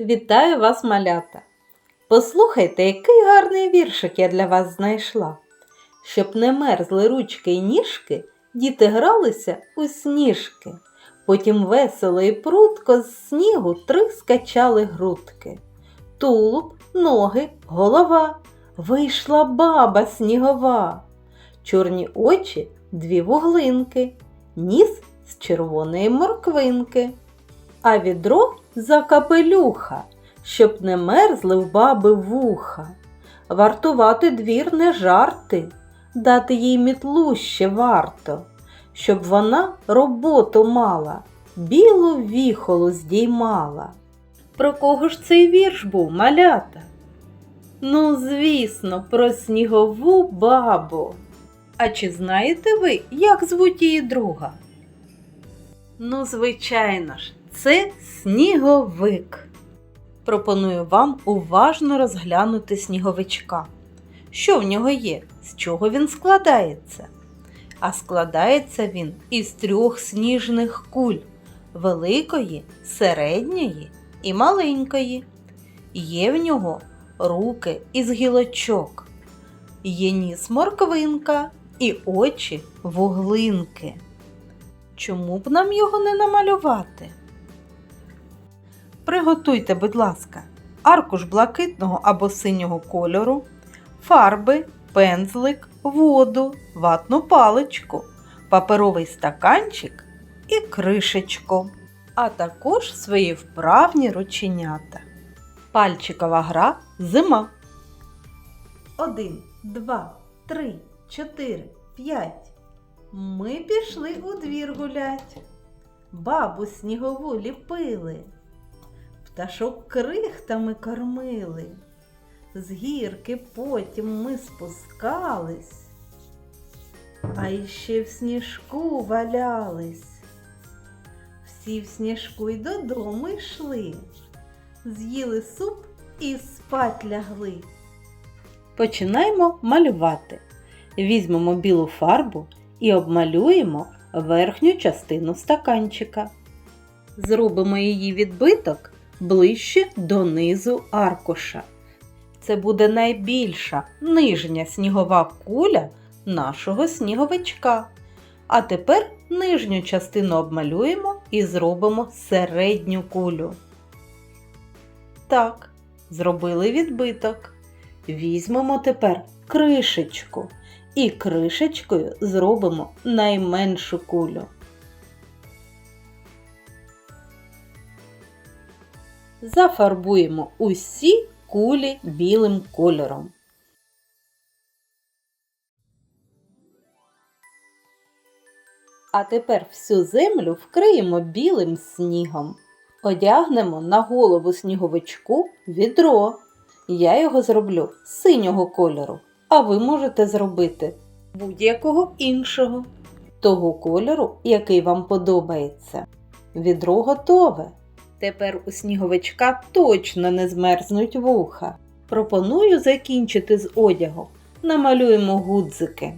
Вітаю вас, малята! Послухайте, який гарний віршик я для вас знайшла. Щоб не мерзли ручки й ніжки, діти гралися у сніжки. Потім весело і прутко з снігу три скачали грудки. Тулуб, ноги, голова. Вийшла баба снігова. Чорні очі дві вуглинки, ніс з червоної морквинки, а відро за капелюха, щоб не мерзли в баби вуха. Вартувати двір не жарти, дати їй мітлу ще варто, щоб вона роботу мала, білу віхолу здіймала. Про кого ж цей вірш був, малята? Ну, звісно, про снігову бабу. А чи знаєте ви, як звуть її друга? Ну, звичайно ж, це сніговик. Пропоную вам уважно розглянути сніговичка. Що в нього є? З чого він складається? А складається він із трьох сніжних куль великої, середньої і маленької. Є в нього руки із гілочок, є ніс морквинка і очі вуглинки. Чому б нам його не намалювати? Приготуйте, будь ласка, аркуш блакитного або синього кольору, фарби, пензлик, воду, ватну паличку, паперовий стаканчик і кришечку, а також свої вправні рученята. Пальчикова гра зима. Один, два, три, чотири, п'ять. Ми пішли у двір гулять. Бабу снігову ліпили, пташок крихтами кормили. З гірки потім ми спускались, а іще в сніжку валялись. Всі в сніжку й додому йшли, з'їли суп і спать лягли. Починаємо малювати. Візьмемо білу фарбу і обмалюємо верхню частину стаканчика. Зробимо її відбиток ближче до низу аркуша. Це буде найбільша нижня снігова куля нашого сніговичка. А тепер нижню частину обмалюємо і зробимо середню кулю. Так, зробили відбиток. Візьмемо тепер кришечку і кришечкою зробимо найменшу кулю. Зафарбуємо усі кулі білим кольором. А тепер всю землю вкриємо білим снігом. Одягнемо на голову сніговичку відро. Я його зроблю синього кольору, а ви можете зробити будь-якого іншого, того кольору, який вам подобається. Відро готове. Тепер у сніговичка точно не змерзнуть вуха. Пропоную закінчити з одягом. Намалюємо гудзики.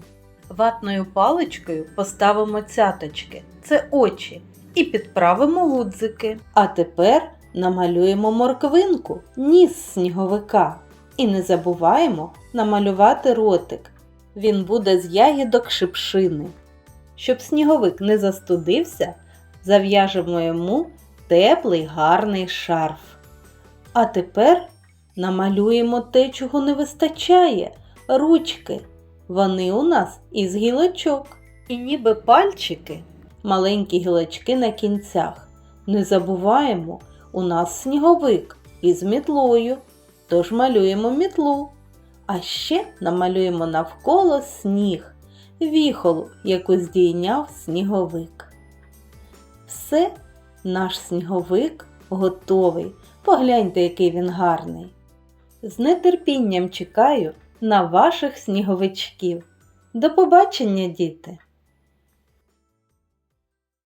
Ватною паличкою поставимо цяточки це очі, і підправимо гудзики. А тепер намалюємо морквинку, ніс сніговика. І не забуваємо намалювати ротик. Він буде з ягідок шипшини. Щоб сніговик не застудився, зав'яжемо йому теплий гарний шарф. А тепер намалюємо те, чого не вистачає ручки. Вони у нас із гілочок. І ніби пальчики, маленькі гілочки на кінцях. Не забуваємо, у нас сніговик із мітлою, тож малюємо мітлу. А ще намалюємо навколо сніг, віхолу, яку здійняв сніговик. Все, наш сніговик готовий. Погляньте, який він гарний. З нетерпінням чекаю на ваших сніговичків. До побачення, діти!